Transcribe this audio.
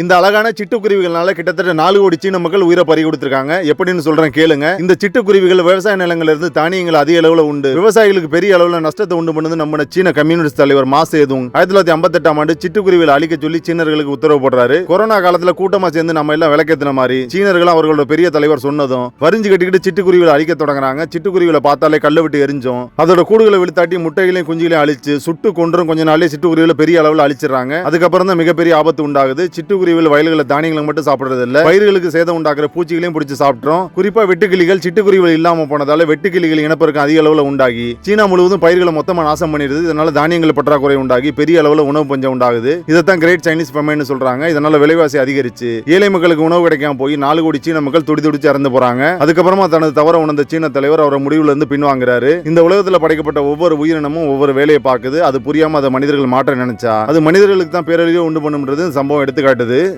இந்த அழகான சிட்டுக்குருவிகள்னால கிட்டத்தட்ட நாலு கோடி சீன மக்கள் உயிரை பறி கொடுத்துருக்காங்க. எப்படின்னு சொல்றேன் கேளுங்க. இந்த சிட்டுக்குருவிகள் விவசாய நிலங்களிலிருந்து தானியங்கள் அதிக அளவில் உண்டு. விவசாயிகளுக்கு பெரிய அளவில் நஷ்டத்தை உண்டு பண்ணுது நம்ம சீன கம்யூனிஸ்ட் தலைவர் மா சேதுங். ஆயிரத்தி தொள்ளாயிரத்தி ஐம்பத்தெட்டாம் ஆண்டு சிட்டுக்குருவிகளை அழிக்க சொல்லி சீனர்களுக்கு உத்தரவு போடுறாரு. கொரோனா காலத்துல கூட்டமா சேர்ந்து நம்ம எல்லாம் விளக்கேத்தின மாதிரி சீனர்கள் அவர்களோட பெரிய தலைவர் சொன்னதும் வரிஞ்சு கட்டிக்கிட்டு சிட்டுக்குருவியில் அழிக்க தொடங்குறாங்க. சிட்டுக்குருவிகளை பார்த்தாலே கல்ல விட்டு எரிஞ்சோம். அதோட கூடுகளை விழுத்தாட்டி முட்டைகளையும் குஞ்சுகளையும் அழிச்சு சுட்டு கொன்றும் கொஞ்ச நாளே சிட்டுக்குருவிகளை பெரிய அளவில் அழிச்சிடுறாங்க. அதுக்கப்புறம் தான் மிகப்பெரிய ஆபத்து உண்டாகுது. சிட்டு சிட்டுக்குருவிகள் வயல்களை தானியங்களை மட்டும் சாப்பிடுறது இல்லை பயிர்களுக்கு சேதம் உண்டாக்குற பூச்சிகளையும் பிடிச்சி சாப்பிட்றோம் குறிப்பா வெட்டுக்கிளிகள் சிட்டுக்குருவிகள் இல்லாம போனதால வெட்டுக்கிளிகள் இனப்பெருக்கம் அதிக அளவில் உண்டாகி சீனா முழுவதும் பயிர்களை மொத்தமா நாசம் பண்ணிடுது. இதனால தானியங்கள் பற்றாக்குறை உண்டாகி பெரிய அளவுல உணவு பஞ்சம் உண்டாகுது. இதைத்தான் கிரேட் சைனீஸ் ஃபெமைன்னு சொல்றாங்க. இதனால விலைவாசி அதிகரிச்சு ஏழை மக்களுக்கு உணவு கிடைக்காம போய் நாலு கோடி சீன மக்கள் துடி துடிச்சு இறந்து போறாங்க. அதுக்கப்புறமா தனது தவற உணர்ந்த சீன தலைவர் அவரை முடிவுல இருந்து பின்வாங்குறாரு. இந்த உலகத்துல படைக்கப்பட்ட ஒவ்வொரு உயிரினமும் ஒவ்வொரு வேலையை பார்க்குது. அது புரியாம அதை மனிதர்கள் மாற்ற நினைச்சா அது மனிதர்களுக்கு தான் பேரழிவு உண்டு பண்ணும்ன்றது சம்பவம் எடுத்துக்காட்டுது. geldi.